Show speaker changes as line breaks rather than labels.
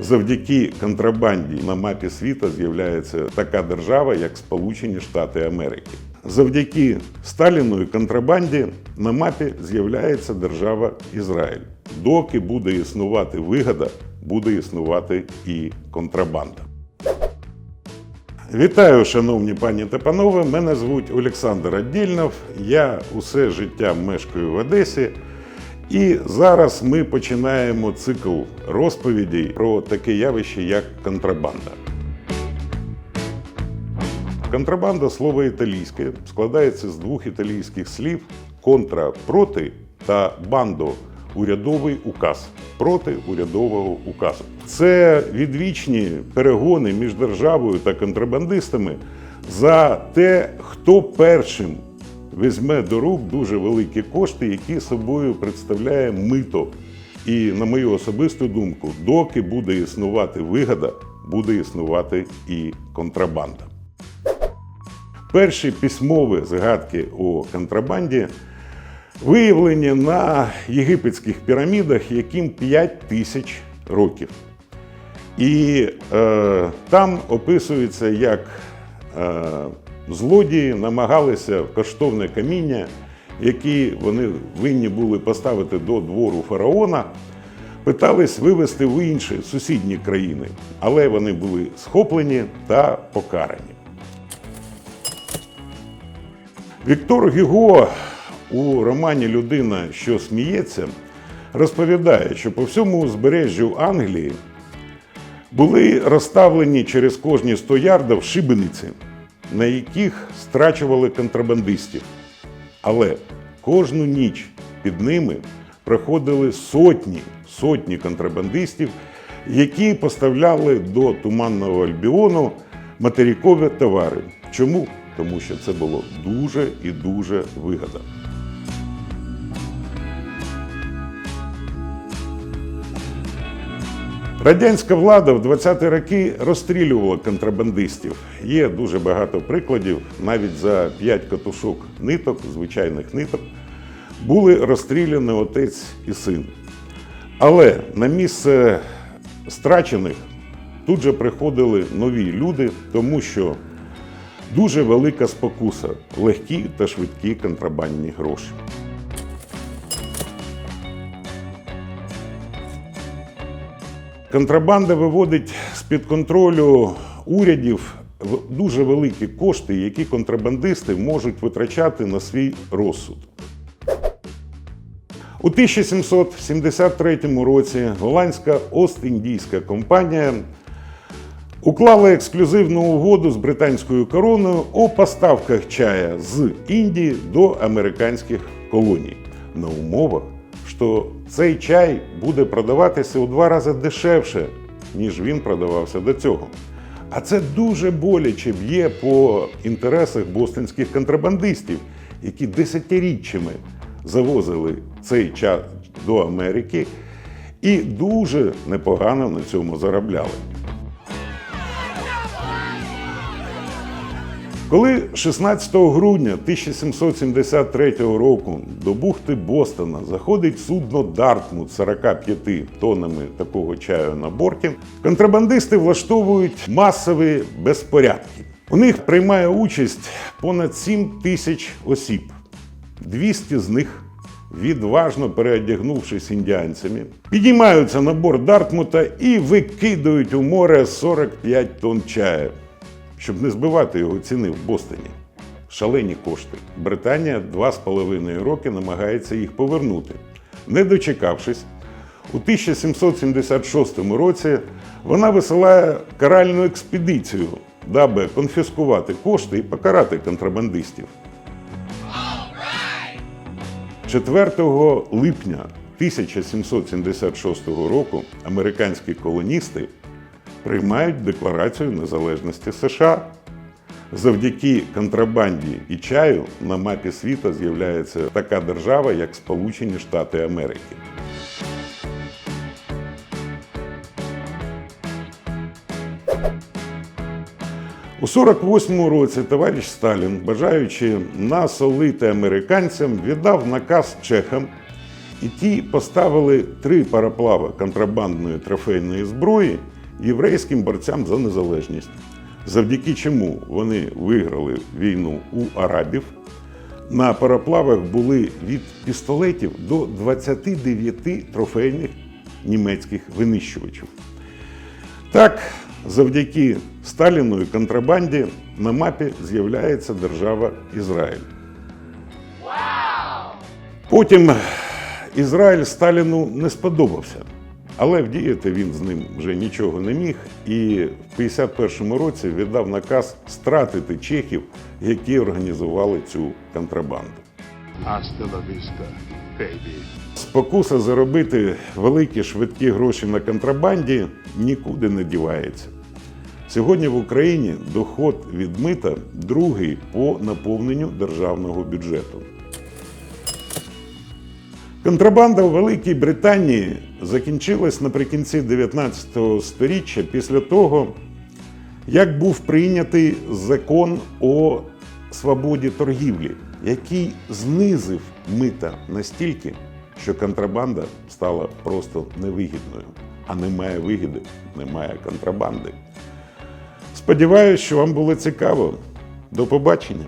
Завдяки контрабанді на мапі світа з'являється така держава, як Сполучені Штати Америки. Завдяки Сталіну і контрабанді на мапі з'являється держава Ізраїль. Доки буде існувати вигода, буде існувати і контрабанда. Вітаю, шановні пані та панове. Мене звуть Олександр Аддільнов. Я усе життя мешкаю в Одесі. І зараз ми починаємо цикл розповідей про таке явище, як контрабанда. Контрабанда слово італійське складається з двох італійських слів контра проти та бандо урядовий указ проти урядового указу. Це відвічні перегони між державою та контрабандистами за те, хто першим візьме до рук дуже великі кошти, які собою представляє мито. І на мою особисту думку, доки буде існувати вигода, буде існувати і контрабанда. Перші письмові згадки о контрабанді виявлені на єгипетських пірамідах, яким 5 тисяч років. І е, там описується, як е, злодії намагалися коштовне каміння, які вони винні були поставити до двору фараона, питались вивезти в інші сусідні країни, але вони були схоплені та покарані. Віктор Гюго у романі Людина, що сміється, розповідає, що по всьому узбережжю Англії були розставлені через кожні 100 ярдів шибениці, на яких страчували контрабандистів. Але кожну ніч під ними проходили сотні, сотні контрабандистів, які поставляли до Туманного Альбіону материкові товари. Чому? Тому що це було дуже і дуже вигодно. Радянська влада в 20-ті роки розстрілювала контрабандистів. Є дуже багато прикладів. Навіть за 5 катушок ниток, звичайних ниток, були розстріляні отець і син. Але на місце страчених тут же приходили нові люди, тому що дуже велика спокуса, легкі та швидкі контрабандні гроші. Контрабанда виводить з-під контролю урядів дуже великі кошти, які контрабандисти можуть витрачати на свій розсуд. У 1773 році голландська Ост-Індійська компанія уклала ексклюзивну угоду з британською короною у поставках чая з Індії до американських колоній на умовах, що цей чай буде продаватися у два рази дешевше, ніж він продавався до цього. А це дуже боляче б'є по інтересах бостонських контрабандистів, які десятиріччями завозили цей чай до Америки і дуже непогано на цьому заробляли. Коли 16 грудня 1773 року до бухти Бостона заходить судно Дартмут 45 тоннами такого чаю на борті, контрабандисти влаштовують масові безпорядки. У них приймає участь понад 7 тисяч осіб. 200 з них, відважно переодягнувшись індіанцями, підіймаються на борт Дартмута і викидають у море 45 тонн чаю щоб не збивати його ціни в Бостоні. Шалені кошти. Британія два з половиною роки намагається їх повернути. Не дочекавшись, у 1776 році вона висилає каральну експедицію, даби конфіскувати кошти і покарати контрабандистів. 4 липня 1776 року американські колоністи приймають Декларацію незалежності США. Завдяки контрабанді і чаю на мапі світа з'являється така держава, як Сполучені Штати Америки. У 48-му році товариш Сталін, бажаючи насолити американцям, віддав наказ чехам І ті поставили три пароплави контрабандної трофейної зброї єврейським борцям за незалежність, завдяки чому вони виграли війну у арабів. На пароплавах були від пістолетів до 29 трофейних німецьких винищувачів. Так, завдяки Сталіну і контрабанді на мапі з'являється держава Ізраїль. Потім Ізраїль Сталіну не сподобався, але вдіяти він з ним вже нічого не міг і в 51-му році віддав наказ стратити чехів, які організували цю контрабанду.
Hasta la.
Спокуса заробити великі швидкі гроші на контрабанді нікуди не дівається. Сьогодні в Україні доход від мита другий по наповненню державного бюджету. Контрабанда в Великій Британії закінчилась наприкінці 19 століття після того, як був прийнятий закон о свободі торгівлі, який знизив мита настільки, що контрабанда стала просто невигідною. А немає вигіди, немає контрабанди. Сподіваюсь, що вам було цікаво. До побачення!